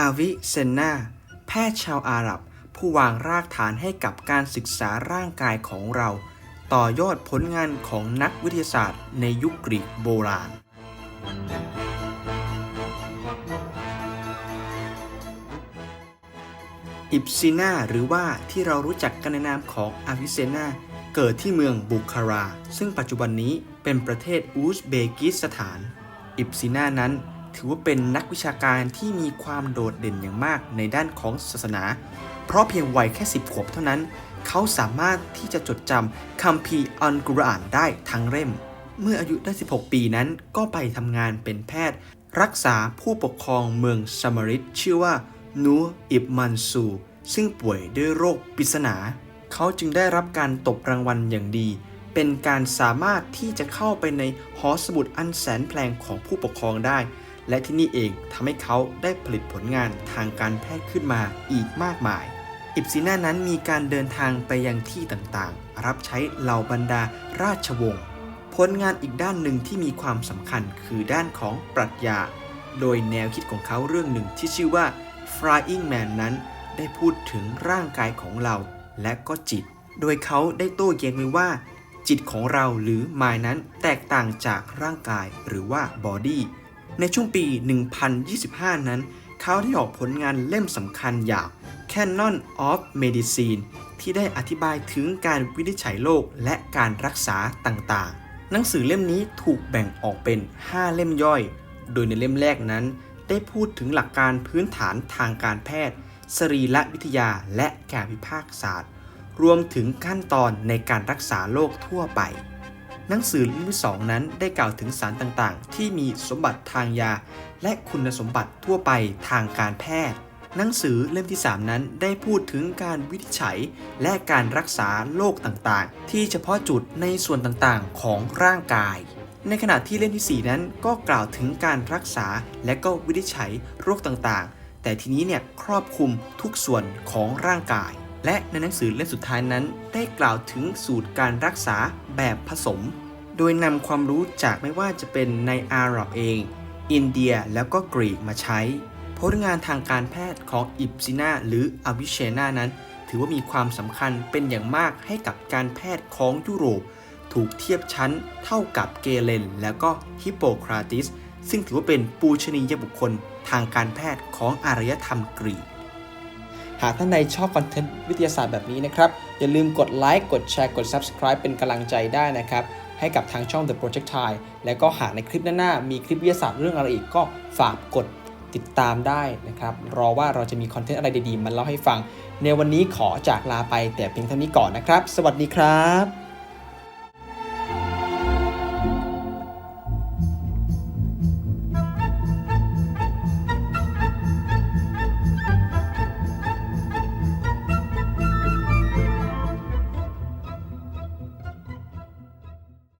อาวิเซนนา แพทย์ชาวอาหรับ ผู้วางรากฐานให้กับการศึกษาร่างกายของเรา ต่อยอดผลงานของนักวิทยาศาสตร์ในยุคกรีกโบราณ อิบซินาหรือว่าที่เรารู้จักกันในนามของอาวิเซนาเกิดที่เมืองบุคารา ซึ่งปัจจุบันนี้เป็นประเทศอูซเบกิสถาน อิบซินานั้น ถือว่าเป็นนักวิชาการที่มีความโดดเด่นอย่างมากในด้านของศาสนา เพราะเพียงวัยแค่ 10 ขวบเท่านั้น เขาสามารถที่จะจดจำคัมภีร์อัลกุรอานได้ทั้งเล่ม เมื่ออายุได้ 16 ปีนั้นก็ไปทำงานเป็นแพทย์ รักษาผู้ปกครองเมืองซามาริตชื่อว่านูอิบมันซู ซึ่งป่วยด้วยโรคปริศนา เขาจึงได้รับการตบรางวัลอย่างดี เป็นการสามารถที่จะเข้าไปในหอสมุดอันแสนแพลงของผู้ปกครองได้ และที่นี่เองทำให้เขาได้ผลิตผลงานทางการแพทย์ขึ้นมาอีกมากมาย อิบซินานั้นมีการเดินทางไปยังที่ต่างๆ รับใช้เหล่าบรรดาราชวงศ์ผลงานอีกด้านหนึ่งที่มีความสำคัญคือด้านของปรัชญา โดยแนวคิดของเขาเรื่องหนึ่งที่ชื่อว่า Flying Man นั้นได้พูดถึงร่างกายของเราและก็จิต โดยเขาได้โต้แย้งไว้ว่า จิตของเราหรือ Mind นั้นแตกต่างจากร่างกายหรือว่า Body ในช่วงปี 1025 นั้น เขาได้ออกผลงานเล่มสำคัญอย่าง Canon of Medicine ที่ได้อธิบายถึงการวินิจฉัยโรคและการรักษาต่างๆ หนังสือเล่มนี้ถูกแบ่งออกเป็น 5 เล่มย่อย โดยในเล่มแรกนั้น ได้พูดถึงหลักการพื้นฐานทางการแพทย์ สรีรวิทยาและการวิภาคศาสตร์ รวมถึงขั้นตอนในการรักษาโรคทั่วไป หนังสือเล่มที่สองนั้นได้กล่าวถึงสารต่างๆ ที่มีสมบัติทางยา และคุณสมบัติทั่วไปทางการแพทย์ หนังสือเล่มที่ 3 นั้นได้พูดถึงการวินิจฉัย และการรักษาโรคต่างๆ ที่เฉพาะจุดในส่วนต่างๆ ของร่างกาย ในขณะที่เล่มที่ 4 นั้นก็กล่าวถึงการรักษาและก็วินิจฉัยโรคต่างๆ แต่ทีนี้เนี่ยครอบคลุมทุกส่วนของร่างกาย และในหนังสือเล่มสุดท้ายนั้น ได้กล่าวถึงสูตรการรักษาแบบผสม โดยนำความรู้จากไม่ว่าจะเป็นในอาหรับเอง อินเดียแล้วก็กรีกมาใช้ ผลงานทางการแพทย์ของอิบซินาหรืออวิเชนานั้น ถือว่ามีความสำคัญเป็นอย่างมากให้กับการแพทย์ของยุโรป ถูกเทียบชั้นเท่ากับเกเลน แล้วก็ฮิปโปคราติส ซึ่งถือว่าเป็นปูชนียบุคคลทางการแพทย์ของอารยธรรมกรีก หากท่านใดชอบคอนเทนต์วิทยาศาสตร์แบบนี้นะครับ อย่าลืมกดไลค์กดแชร์กด Subscribe เป็นกำลังใจได้นะครับ ให้กับทางช่อง The Projectile และก็หากในคลิปหน้าๆมีคลิปวิทยาศาสตร์เรื่องอะไรอีกก็ฝากกดติดตามได้นะครับ รอว่าเราจะมีคอนเทนต์อะไรดีๆมาเล่าให้ฟัง ในวันนี้ขอจากลาไปแต่เพียงเท่านี้ก่อนนะครับ สวัสดีครับ